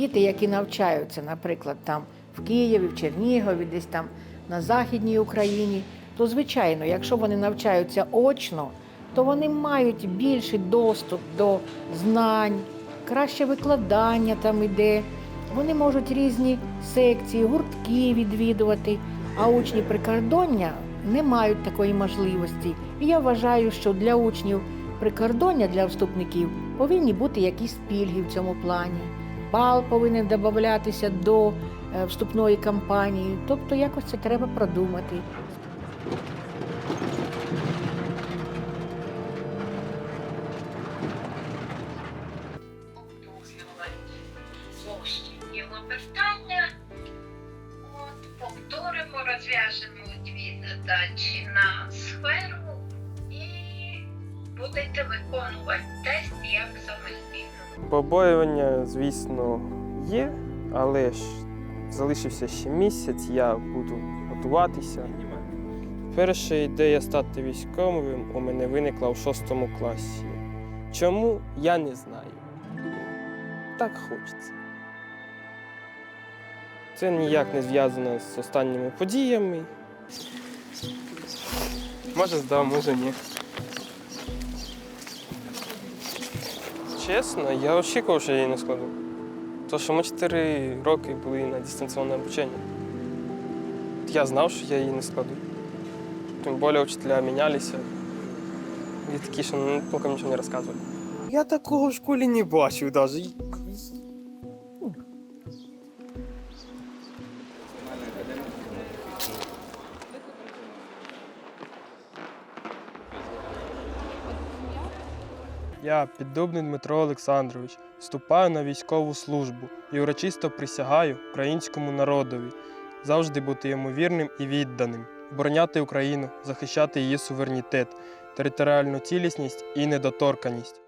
Діти, які навчаються, наприклад, там в Києві, в Чернігові, десь там на Західній Україні, то звичайно, якщо вони навчаються очно, то вони мають більший доступ до знань, краще викладання там іде. Вони можуть різні секції, гуртки відвідувати, а учні прикордоння не мають такої можливості. І я вважаю, що для учнів прикордоння, для вступників повинні бути якісь пільги в цьому плані. Бал повинен додатися до е, вступної кампанії. Тобто якось це треба продумати. Розв'яжемо дві задачі на сферу і будете виконувати тест як самостійно. Побоювання, звісно, є, але ж залишився ще місяць, я буду готуватися. Перша ідея стати військовим у мене виникла у шостому класі. Чому я не знаю. Так хочеться. Це ніяк не зв'язано з останніми подіями. Може здав, може ні. Чесно, я очікував, що я її не складу. То, що ми 4 роки були на дистанційне обучення. Я знав, що я її не складу. Тим більше вчителя мінялися. І такі, що ну, толком нічого не розказували. Я такого в школі не бачив навіть. Я, піддубний Дмитро Олександрович, вступаю на військову службу і урочисто присягаю українському народові завжди бути йому вірним і відданим, обороняти Україну, захищати її суверенітет, територіальну цілісність і недоторканість.